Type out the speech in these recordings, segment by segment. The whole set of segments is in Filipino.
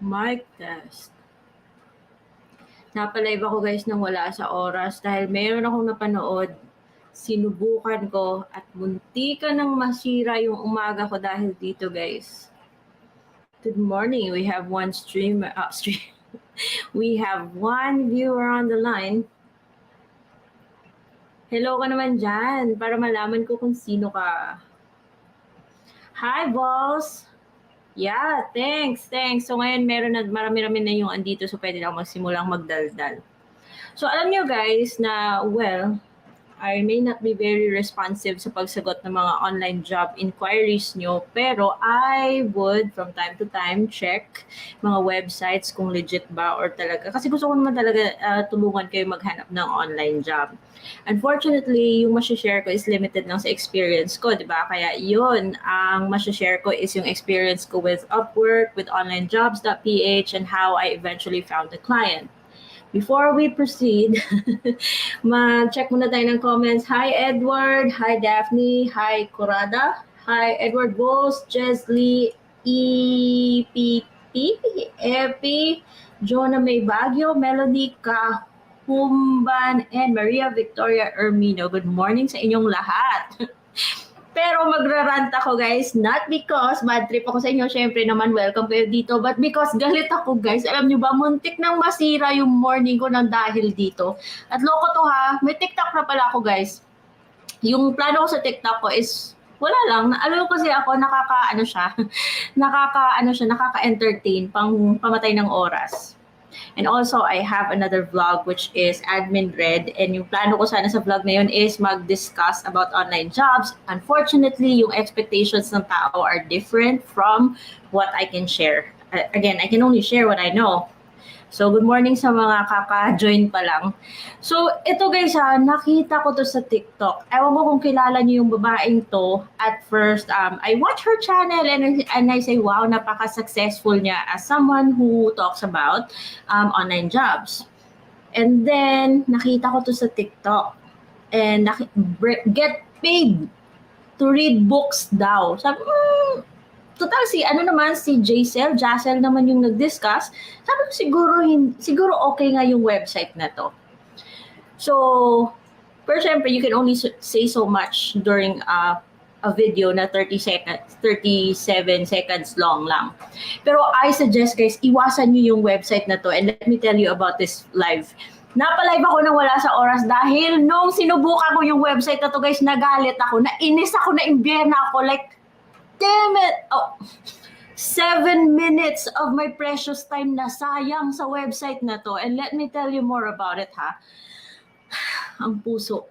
Mic test. Napalive ako guys nang wala sa oras dahil meron akong napanood. Sinubukan ko at munti ka nang masira yung umaga ko dahil dito guys. Good morning. We have one stream, uh, stream. We have one viewer on the line. Hello ka naman dyan para malaman ko kung sino ka. Hi, boss! Yeah, thanks, thanks. So ngayon meron na marami-rami na yung andito so pwede na ako magsimulang magdaldal. So alam nyo guys na well, I may not be very responsive sa pagsagot ng mga online job inquiries nyo, pero I would from time to time check mga websites kung legit ba or talaga. Kasi gusto ko naman talaga uh, tulungan kayo maghanap ng online job. Unfortunately, yung share ko is limited lang sa experience ko, di ba? Kaya yun, ang share ko is yung experience ko with Upwork, with onlinejobs.ph, and how I eventually found the client. Before we proceed, mag-check muna tayo ng comments. Hi, Edward. Hi, Daphne. Hi, Corada. Hi, Edward Bose, Jesly, EPP, Epi, Jonah May Baguio, Melody Kahumban, and Maria Victoria Ermino. Good morning sa inyong lahat. Pero magrarant ako guys, not because bad trip ako sa inyo, syempre naman welcome kayo dito, but because galit ako guys. Alam nyo ba, muntik nang masira yung morning ko ng dahil dito. At loko to ha, may TikTok na pala ako guys. Yung plano ko sa TikTok ko is wala lang. Alam ko kasi ako nakaka ano siya, nakaka ano siya, nakaka-entertain pang pamatay ng oras. And also, I have another vlog which is Admin Red. And yung plano ko sana sa vlog na yun is mag-discuss about online jobs. Unfortunately, yung expectations ng tao are different from what I can share. Uh, again, I can only share what I know. So, good morning sa mga kaka-join pa lang. So, ito guys ha, nakita ko to sa TikTok. Ewan ko kung kilala niyo yung babaeng to. At first, um, I watch her channel and, and I say, wow, napaka-successful niya as someone who talks about um, online jobs. And then, nakita ko to sa TikTok. And get paid to read books daw. Sabi, mm, total si ano naman si Jacel, Jacel naman yung nag-discuss. Sabi ko siguro siguro okay nga yung website na to. So, pero syempre you can only say so much during uh, a video na 30 seconds, 37 seconds long lang. Pero I suggest guys, iwasan niyo yung website na to and let me tell you about this live. Napalive ako nang wala sa oras dahil nung sinubukan ko yung website na to guys, nagalit ako, nainis ako, naimbyerna ako, like, damn it! Oh, seven minutes of my precious time na sayang sa website na to. And let me tell you more about it, ha? Ang puso.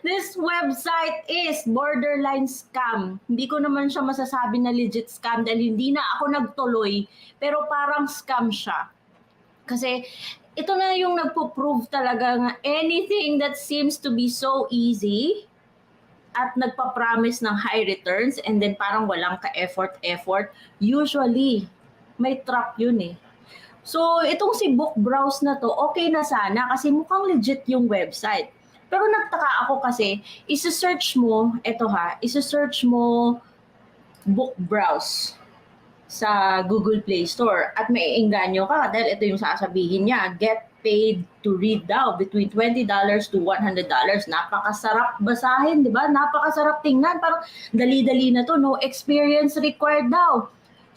This website is borderline scam. Hindi ko naman siya masasabi na legit scam dahil hindi na ako nagtuloy, pero parang scam siya. Kasi ito na yung nagpo-prove talaga nga anything that seems to be so easy, at nagpa-promise ng high returns and then parang walang ka-effort effort, usually may trap yun eh. So, itong si Book Browse na to, okay na sana kasi mukhang legit yung website. Pero nagtaka ako kasi, isa-search mo, eto ha, isa-search mo Book Browse sa Google Play Store at may inganyo ka dahil ito yung sasabihin niya, get paid to read daw between $20 to $100. Napakasarap basahin, di ba? Napakasarap tingnan. Parang dali-dali na to, no experience required daw.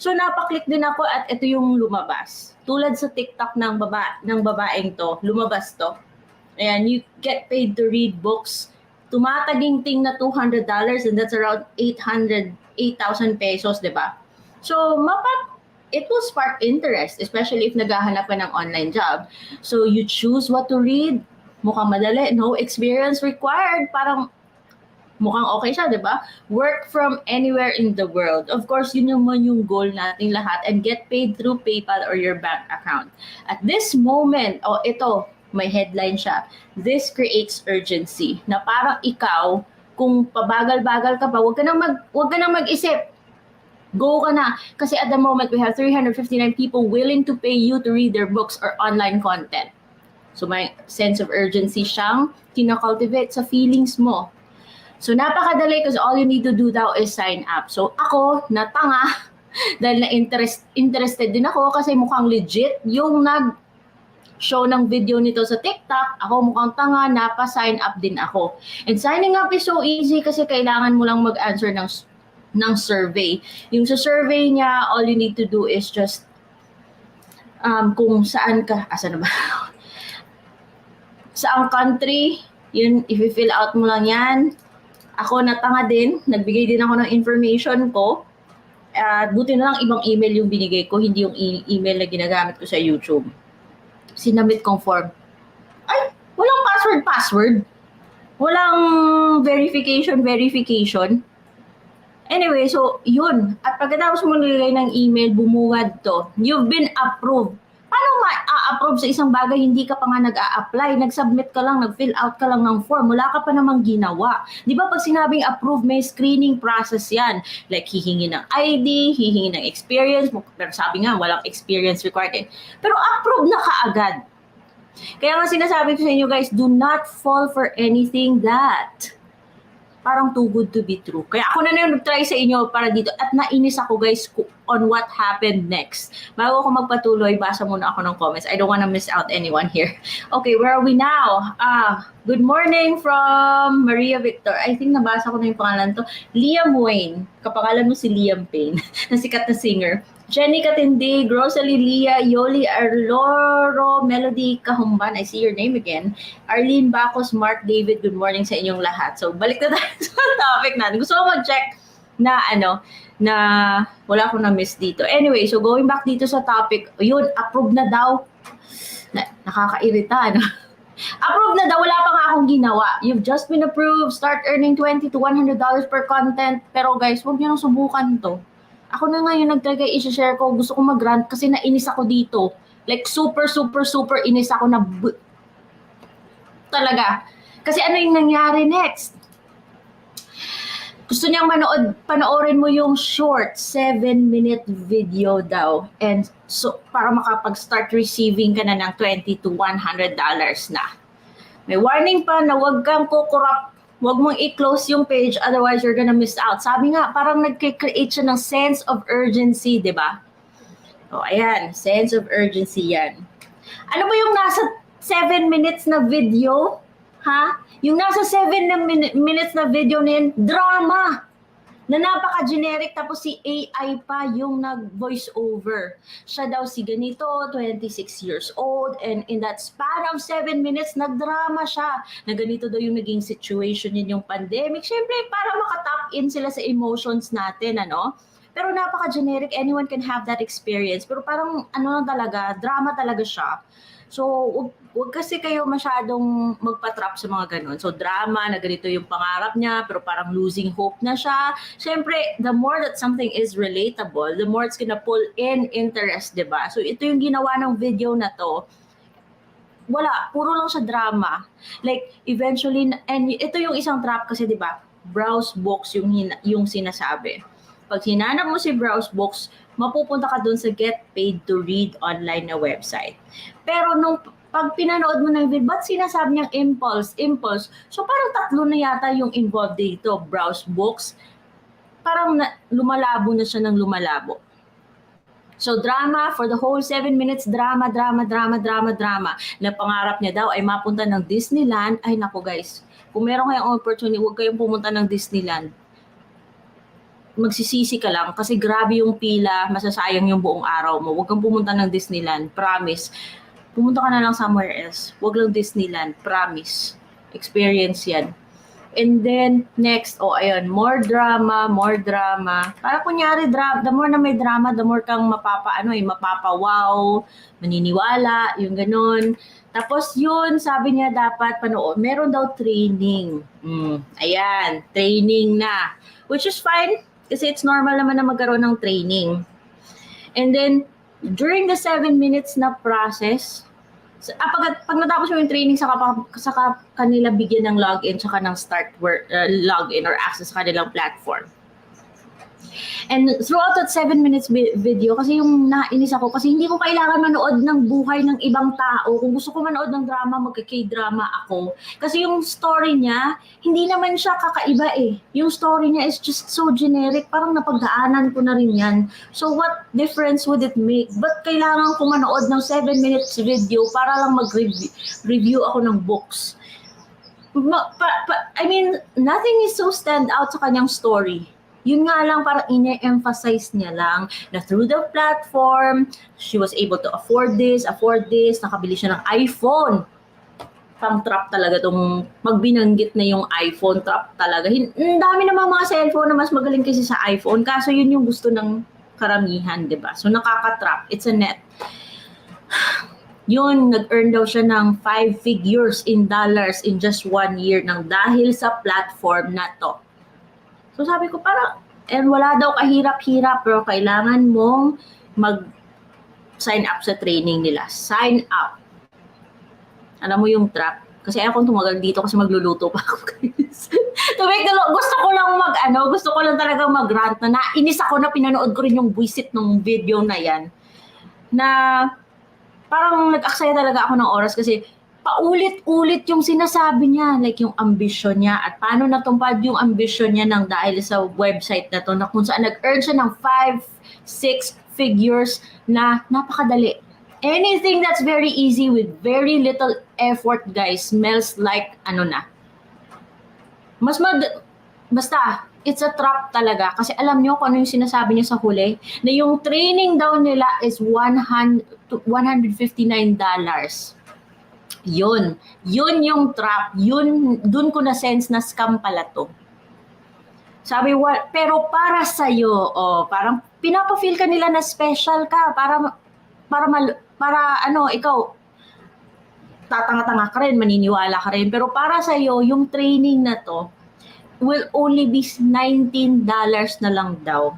So napaklik din ako at ito yung lumabas. Tulad sa TikTok ng baba ng babaeng to, lumabas to. Ayan, you get paid to read books. Tumataging-ting na $200 and that's around 800 8,000 pesos, di ba? So, mapa it will spark interest, especially if naghahanap ka ng online job. So you choose what to read. Mukhang madali, no experience required. Parang mukhang okay siya, di ba? Work from anywhere in the world. Of course, yun naman yung goal nating lahat and get paid through PayPal or your bank account. At this moment, oh ito, may headline siya. This creates urgency. Na parang ikaw, kung pabagal-bagal ka pa, wag ka nang mag wag ka nang mag-isip Go ka na. Kasi at the moment, we have 359 people willing to pay you to read their books or online content. So may sense of urgency siyang kinakultivate sa feelings mo. So napakadali because all you need to do daw is sign up. So ako, natanga, Dahil na interest, interested din ako kasi mukhang legit yung nag show ng video nito sa TikTok, ako mukhang tanga, napa-sign up din ako. And signing up is so easy kasi kailangan mo lang mag-answer ng ng survey. Yung sa survey niya, all you need to do is just um, kung saan ka, asa na ba? Saang country, yun, i-fill out mo lang yan. Ako natanga din, nagbigay din ako ng information ko. At buti na lang ibang email yung binigay ko, hindi yung e- email na ginagamit ko sa YouTube. Sinamit kong form. Ay, walang password, password. Walang verification, verification. Anyway, so yun. At pagkatapos mo nilagay ng email, bumungad to. You've been approved. Paano ma-approve sa isang bagay, hindi ka pa nga nag-a-apply, nag-submit ka lang, nag-fill out ka lang ng form, wala ka pa namang ginawa. Di ba pag sinabing approve, may screening process yan. Like hihingi ng ID, hihingi ng experience, pero sabi nga, walang experience required eh. Pero approve na kaagad. Kaya nga sinasabi ko sa inyo guys, do not fall for anything that parang too good to be true. Kaya ako na na try sa inyo para dito at nainis ako guys on what happened next. Bago ako magpatuloy, basa muna ako ng comments. I don't wanna miss out anyone here. Okay, where are we now? Ah, good morning from Maria Victor. I think nabasa ko na yung pangalan to. Liam Wayne. Kapangalan mo si Liam Payne, na sikat na singer. Jenny Katindi, Rosalie Lia, Yoli Arloro, Melody Kahumban, I see your name again. Arlene Bacos, Mark David, good morning sa inyong lahat. So, balik na tayo sa topic natin. Gusto ko mag-check na ano, na wala akong na-miss dito. Anyway, so going back dito sa topic, yun, approve na daw. Na, nakakairita, no? approve na daw, wala pa nga akong ginawa. You've just been approved, start earning 20 to 100 dollars per content. Pero guys, huwag niyo nang subukan to. Ako na nga yung nag-try kay share ko, gusto ko mag-rant kasi nainis ako dito. Like super, super, super inis ako na bu- talaga. Kasi ano yung nangyari next? Gusto niyang manood, panoorin mo yung short 7-minute video daw. And so, para makapag-start receiving ka na ng 20 to 100 dollars na. May warning pa na huwag kang kukurap Huwag mong i-close yung page, otherwise you're gonna miss out. Sabi nga, parang nag-create siya ng sense of urgency, di ba? O, ayan, sense of urgency yan. Ano ba yung nasa 7 minutes na video? Ha? Yung nasa 7 na min- minutes na video na yun, drama! Na napaka-generic tapos si AI pa yung nag-voice over. Siya daw si ganito, 26 years old, and in that span of 7 minutes, nagdrama siya na ganito daw yung naging situation yun yung pandemic. Siyempre, para makatap in sila sa emotions natin, ano? Pero napaka-generic, anyone can have that experience. Pero parang ano lang talaga, drama talaga siya. So, wag, kasi kayo masyadong magpa-trap sa mga ganun. So, drama na ganito yung pangarap niya, pero parang losing hope na siya. Siyempre, the more that something is relatable, the more it's gonna pull in interest, di ba? So, ito yung ginawa ng video na to wala, puro lang siya drama. Like, eventually, and ito yung isang trap kasi, di ba, browse books yung, yung sinasabi. Pag hinanap mo si browse books, mapupunta ka dun sa get paid to read online na website. Pero nung pag pinanood mo ng video, ba't sinasabi niyang impulse, impulse? So parang tatlo na yata yung involved dito. Browse books, parang na, lumalabo na siya ng lumalabo. So drama for the whole seven minutes, drama, drama, drama, drama, drama. Na pangarap niya daw ay mapunta ng Disneyland. Ay nako guys, kung meron kayong opportunity, huwag kayong pumunta ng Disneyland. Magsisisi ka lang kasi grabe yung pila, masasayang yung buong araw mo. Huwag kang pumunta ng Disneyland, promise. Pumunta ka na lang somewhere else. Huwag lang Disneyland, promise. Experience yan. And then, next, oh, ayun, more drama, more drama. Para kunyari, dra- the more na may drama, the more kang mapapa, ano eh, mapapa-wow, maniniwala, yung ganun. Tapos yun, sabi niya dapat panood, meron daw training. Mm, ayan, training na. Which is fine, kasi it's normal naman na magkaroon ng training. And then, during the seven minutes na process, ah, pag, pag natapos mo yung training, saka, saka kanila bigyan ng login, saka ng start work, uh, login or access sa kanilang platform. And throughout that 7 minutes vi- video, kasi yung nainis ako, kasi hindi ko kailangan manood ng buhay ng ibang tao. Kung gusto ko manood ng drama, magka-K-drama ako. Kasi yung story niya, hindi naman siya kakaiba eh. Yung story niya is just so generic, parang napagdaanan ko na rin yan. So what difference would it make? Ba't kailangan ko manood ng 7 minutes video para lang mag-review review ako ng books? Ma- pa- pa- I mean, nothing is so stand out sa kanyang story. Yun nga lang, parang ine-emphasize niya lang na through the platform, she was able to afford this, afford this, nakabili siya ng iPhone. Pang trap talaga tong magbinanggit na yung iPhone trap talaga. Ang dami namang mga cellphone na mas magaling kasi sa iPhone, kaso yun yung gusto ng karamihan, di ba? So nakaka-trap. It's a net yun, nag-earn daw siya ng five figures in dollars in just one year nang dahil sa platform na to. So sabi ko, parang, and wala daw kahirap-hirap, pero kailangan mong mag sign up sa training nila. Sign up. Alam mo yung trap? Kasi ayaw kong tumagal dito kasi magluluto pa ako to make the, gusto ko lang mag, ano, gusto ko lang talaga mag-rant na nainis ako na pinanood ko rin yung visit ng video na yan. Na parang nag-aksaya talaga ako ng oras kasi paulit-ulit yung sinasabi niya, like yung ambition niya at paano natumpad yung ambition niya ng dahil sa website na to na kung saan nag-earn siya ng 5, 6 figures na napakadali. Anything that's very easy with very little effort, guys, smells like ano na. Mas mad... Basta, it's a trap talaga. Kasi alam nyo kung ano yung sinasabi niya sa huli? Na yung training daw nila is 100, $159. Yun. Yun yung trap. Yun, dun ko na sense na scam pala to. Sabi, wa, pero para sa'yo, oh, parang pinapa-feel ka nila na special ka para para mal, para ano, ikaw tatanga-tanga ka rin, maniniwala ka rin. Pero para sa iyo, yung training na to will only be $19 na lang daw.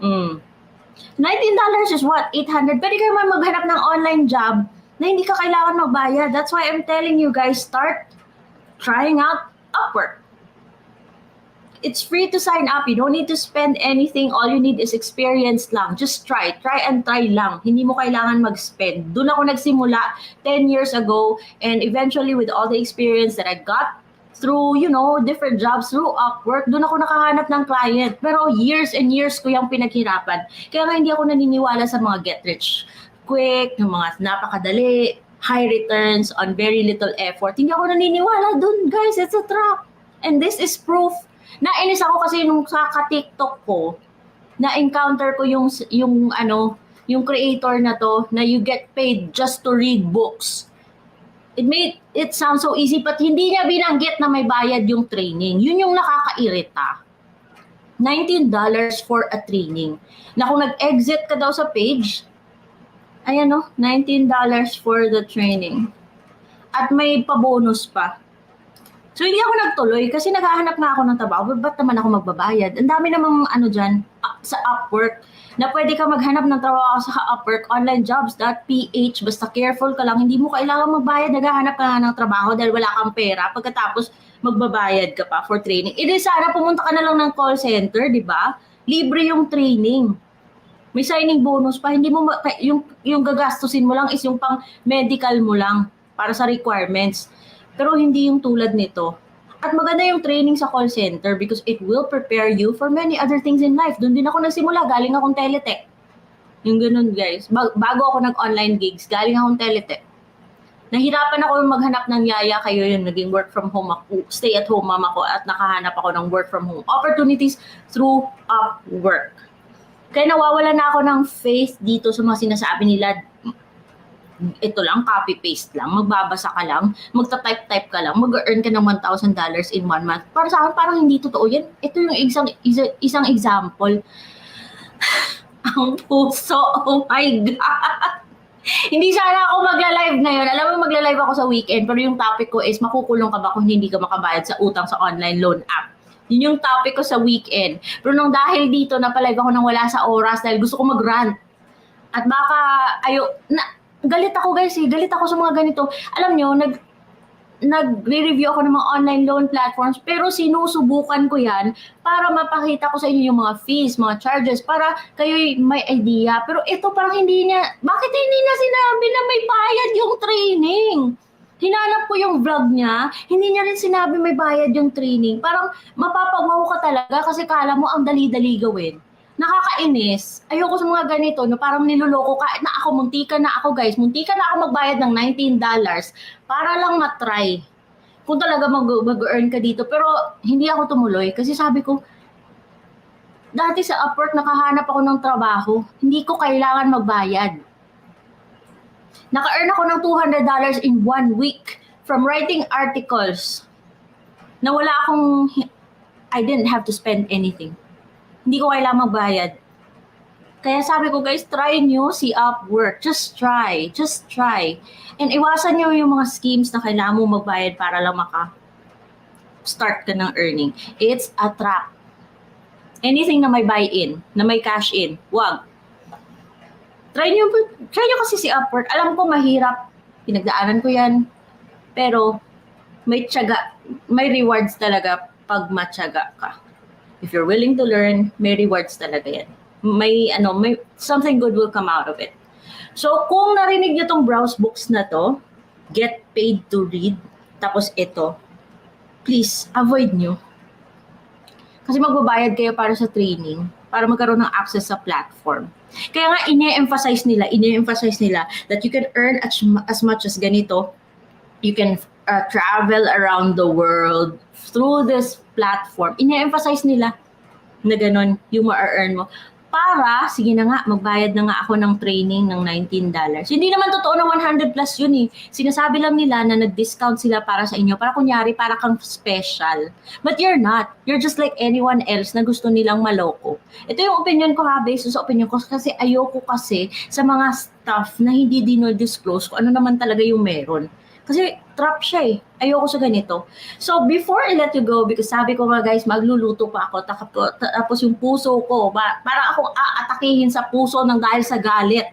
Mm. $19 is what? 800. Pwede kayo maghanap ng online job na hindi ka kailangan magbayad. That's why I'm telling you guys, start trying out Upwork. It's free to sign up. You don't need to spend anything. All you need is experience lang. Just try. Try and try lang. Hindi mo kailangan mag-spend. Doon ako nagsimula 10 years ago and eventually with all the experience that I got through, you know, different jobs, through Upwork, doon ako nakahanap ng client. Pero years and years ko yung pinaghirapan. Kaya nga hindi ako naniniwala sa mga get rich quick, ng mga napakadali, high returns on very little effort. Hindi ako naniniwala dun, guys. It's a trap. And this is proof. Nainis ako kasi nung sa ka-TikTok ko, na-encounter ko yung, yung ano, yung creator na to, na you get paid just to read books. It made it sound so easy, but hindi niya binanggit na may bayad yung training. Yun yung nakakairita. $19 for a training. Na kung nag-exit ka daw sa page, ayan no, $19 for the training. At may pa-bonus pa. So hindi ako nagtuloy kasi naghahanap nga ako ng trabaho. Ba't naman ako magbabayad? Ang dami namang ano dyan, sa Upwork, na pwede ka maghanap ng trabaho sa Upwork, onlinejobs.ph. Basta careful ka lang, hindi mo kailangan magbayad. Naghahanap ka nga ng trabaho dahil wala kang pera. Pagkatapos, magbabayad ka pa for training. E di sana pumunta ka na lang ng call center, di ba? Libre yung training. May signing bonus pa. Hindi mo yung yung gagastusin mo lang is yung pang medical mo lang para sa requirements. Pero hindi yung tulad nito. At maganda yung training sa call center because it will prepare you for many other things in life. Doon din ako nagsimula, galing akong teletech. Yung ganun guys. Ba- bago ako nag-online gigs, galing akong teletech. Nahirapan ako yung maghanap ng yaya kayo yun, naging work from home ako, stay at home mom ako at nakahanap ako ng work from home opportunities through Upwork. Kaya nawawala na ako ng faith dito sa mga sinasabi nila ito lang, copy-paste lang, magbabasa ka lang, magta-type-type ka lang, mag-earn ka ng $1,000 in one month. Para sa akin, parang hindi totoo yan. Ito yung isang, isa, isang example. Ang puso, oh my God! hindi sana ako magla-live ngayon. Alam mo, magla-live ako sa weekend, pero yung topic ko is makukulong ka ba kung hindi ka makabayad sa utang sa online loan app. Yun yung topic ko sa weekend. Pero nung dahil dito, napalive ako nang wala sa oras dahil gusto ko mag-rant. At baka, ayo, na, galit ako guys eh. Galit ako sa mga ganito. Alam nyo, nag, nagre-review ako ng mga online loan platforms pero sinusubukan ko yan para mapakita ko sa inyo yung mga fees, mga charges para kayo may idea. Pero ito parang hindi niya, bakit hindi niya sinabi na may bayad yung training? Hinanap ko yung vlog niya, hindi niya rin sinabi may bayad yung training. Parang mapapawaw ka talaga kasi kala mo ang dali-dali gawin. Nakakainis. Ayoko sa mga ganito, no, parang niloloko ka na ako, muntika na ako guys, muntika na ako magbayad ng $19 para lang matry kung talaga mag- mag-earn ka dito. Pero hindi ako tumuloy kasi sabi ko, dati sa Upwork nakahanap ako ng trabaho, hindi ko kailangan magbayad. Naka-earn ako ng $200 in one week from writing articles na wala akong, I didn't have to spend anything. Hindi ko kailangan magbayad. Kaya sabi ko, guys, try nyo si Upwork. Just try. Just try. And iwasan nyo yung mga schemes na kailangan mo magbayad para lang maka start ka ng earning. It's a trap. Anything na may buy-in, na may cash-in, wag. Try nyo, try nyo kasi si Upwork. Alam ko mahirap. Pinagdaanan ko yan. Pero may tiyaga, may rewards talaga pag matyaga ka. If you're willing to learn, may rewards talaga yan. May ano, may something good will come out of it. So kung narinig niyo tong browse books na to, get paid to read, tapos ito, please avoid nyo. Kasi magbabayad kayo para sa training, para magkaroon ng access sa platform. Kaya nga ine-emphasize nila, ine-emphasize nila that you can earn as, as much as ganito. You can uh, travel around the world through this platform. Ine-emphasize nila na ganun yung ma-earn mo. Para, sige na nga, magbayad na nga ako ng training ng $19. Hindi naman totoo na 100 plus yun eh. Sinasabi lang nila na nag-discount sila para sa inyo. Para kunyari, para kang special. But you're not. You're just like anyone else na gusto nilang maloko. Ito yung opinion ko ha, based sa opinion ko. Kasi ayoko kasi sa mga stuff na hindi dino-disclose ko ano naman talaga yung meron. Kasi trap siya eh. Ayoko sa ganito. So, before I let you go, because sabi ko nga guys, magluluto pa ako, tapos, yung puso ko, ba, para akong aatakihin sa puso ng dahil sa galit.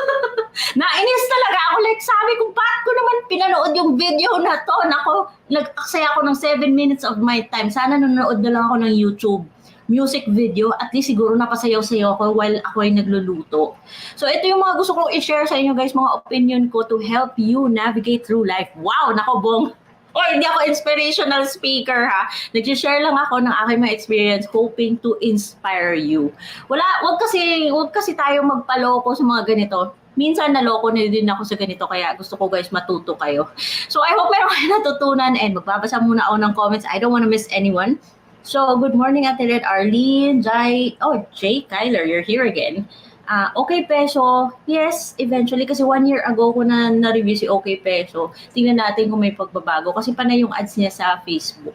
Nainis talaga ako. Like, sabi ko, bakit ko naman pinanood yung video na to? Nako, nag-aksaya ako ng 7 minutes of my time. Sana nanonood na lang ako ng YouTube music video, at least siguro napasayaw-sayaw ako while ako ay nagluluto. So ito yung mga gusto kong i-share sa inyo guys, mga opinion ko to help you navigate through life. Wow, nako bong! Oy, hindi ako inspirational speaker ha. Nag-share lang ako ng aking mga experience hoping to inspire you. Wala, wag kasi, wag kasi tayo magpaloko sa mga ganito. Minsan naloko na din ako sa ganito kaya gusto ko guys matuto kayo. So I hope meron kayo natutunan and magbabasa muna ako ng comments. I don't want to miss anyone. So, good morning, Ate Red Arlene, Jai, oh, Jay Kyler, you're here again. Uh, okay Peso, yes, eventually, kasi one year ago ko na na-review si Okay Peso. Tingnan natin kung may pagbabago kasi panay yung ads niya sa Facebook.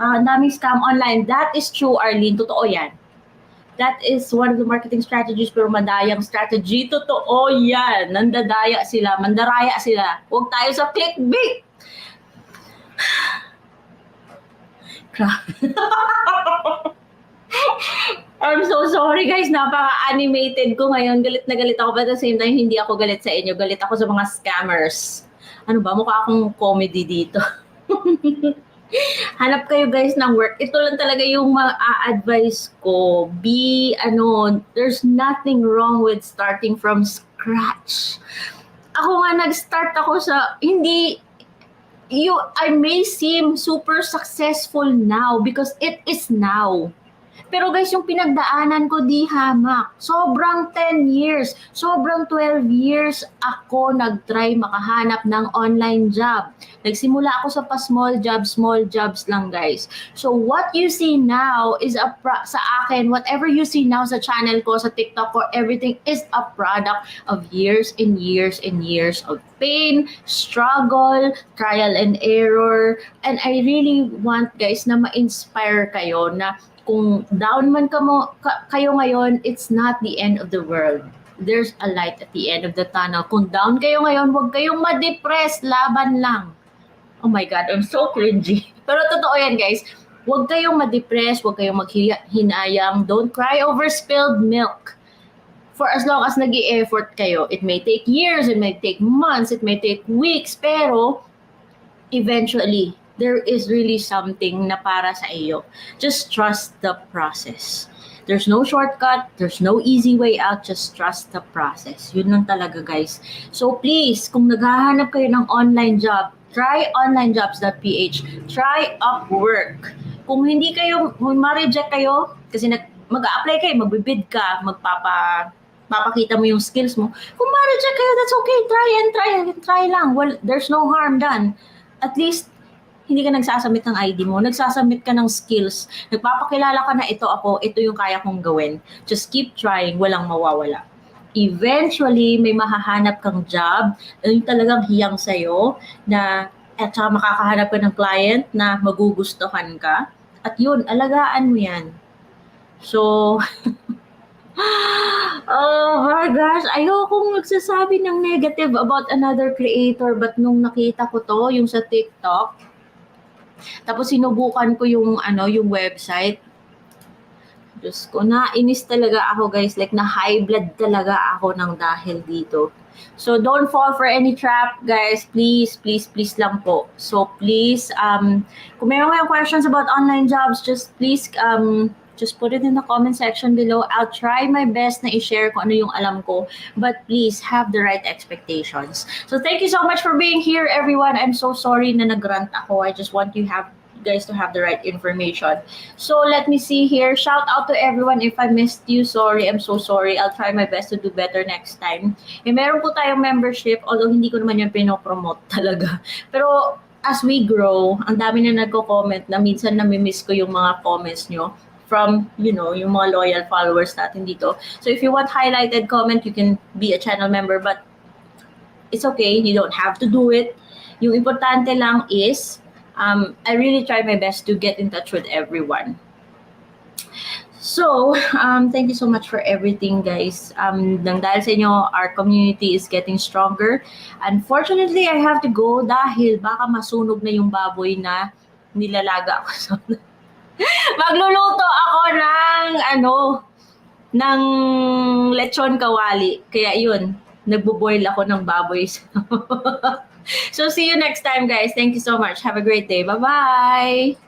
Uh, daming scam online. That is true, Arlene. Totoo yan. That is one of the marketing strategies pero madayang strategy. Totoo yan. Nandadaya sila, mandaraya sila. Huwag tayo sa clickbait. I'm so sorry guys, napaka-animated ko ngayon. Galit na galit ako, but at the same time, hindi ako galit sa inyo. Galit ako sa mga scammers. Ano ba, mukha akong comedy dito. Hanap kayo guys ng work. Ito lang talaga yung ma-advise ko. Be, ano, there's nothing wrong with starting from scratch. Ako nga, nag-start ako sa, hindi, you I may seem super successful now because it is now. Pero guys, yung pinagdaanan ko di hamak. Sobrang 10 years, sobrang 12 years ako nag-try makahanap ng online job. Nagsimula ako sa pa-small jobs, small jobs lang guys. So what you see now is a pro- sa akin, whatever you see now sa channel ko, sa TikTok ko, everything is a product of years and years and years of pain, struggle, trial and error. And I really want guys na ma-inspire kayo na kung down man ka mo, ka, kayo ngayon, it's not the end of the world. There's a light at the end of the tunnel. Kung down kayo ngayon, huwag kayong ma-depress, laban lang. Oh my God, I'm so cringy. Pero totoo yan guys, huwag kayong ma-depress, huwag kayong maghinayang, don't cry over spilled milk. For as long as nag effort kayo, it may take years, it may take months, it may take weeks, pero eventually, there is really something na para sa iyo. Just trust the process. There's no shortcut, there's no easy way out, just trust the process. Yun lang talaga guys. So please, kung naghahanap kayo ng online job, try onlinejobs.ph, try Upwork. Kung hindi kayo, kung ma-reject kayo, kasi nag, mag-apply kayo, magbibid ka, magpapa, papakita mo yung skills mo. Kung ma-reject kayo, that's okay. Try and try and try lang. Well, there's no harm done. At least, hindi ka nagsasubmit ng ID mo, nagsasubmit ka ng skills, nagpapakilala ka na ito ako, ito yung kaya kong gawin. Just keep trying, walang mawawala. Eventually, may mahahanap kang job, yung talagang hiyang sa'yo, na at saka makakahanap ka ng client na magugustuhan ka. At yun, alagaan mo yan. So, oh my gosh, ayokong magsasabi ng negative about another creator but nung nakita ko to, yung sa TikTok, tapos sinubukan ko yung ano, yung website. Diyos ko, nainis talaga ako guys. Like na high blood talaga ako ng dahil dito. So don't fall for any trap guys. Please, please, please lang po. So please, um, kung meron kayong questions about online jobs, just please um, just put it in the comment section below. I'll try my best na i-share kung ano yung alam ko. But please, have the right expectations. So thank you so much for being here, everyone. I'm so sorry na nag-rant ako. I just want you have guys to have the right information. So let me see here. Shout out to everyone if I missed you. Sorry, I'm so sorry. I'll try my best to do better next time. Eh, meron po tayong membership, although hindi ko naman yung pinopromote talaga. Pero as we grow, ang dami na nagko-comment na minsan namimiss ko yung mga comments nyo from, you know, yung mga loyal followers natin dito. So if you want highlighted comment, you can be a channel member, but it's okay. You don't have to do it. Yung importante lang is, um, I really try my best to get in touch with everyone. So, um, thank you so much for everything, guys. Um, nang dahil sa inyo, our community is getting stronger. Unfortunately, I have to go dahil baka masunog na yung baboy na nilalaga sa... Magluluto ako ng, ano, ng lechon kawali. Kaya yun, nagbo-boil ako ng baboy. so, see you next time, guys. Thank you so much. Have a great day. Bye-bye!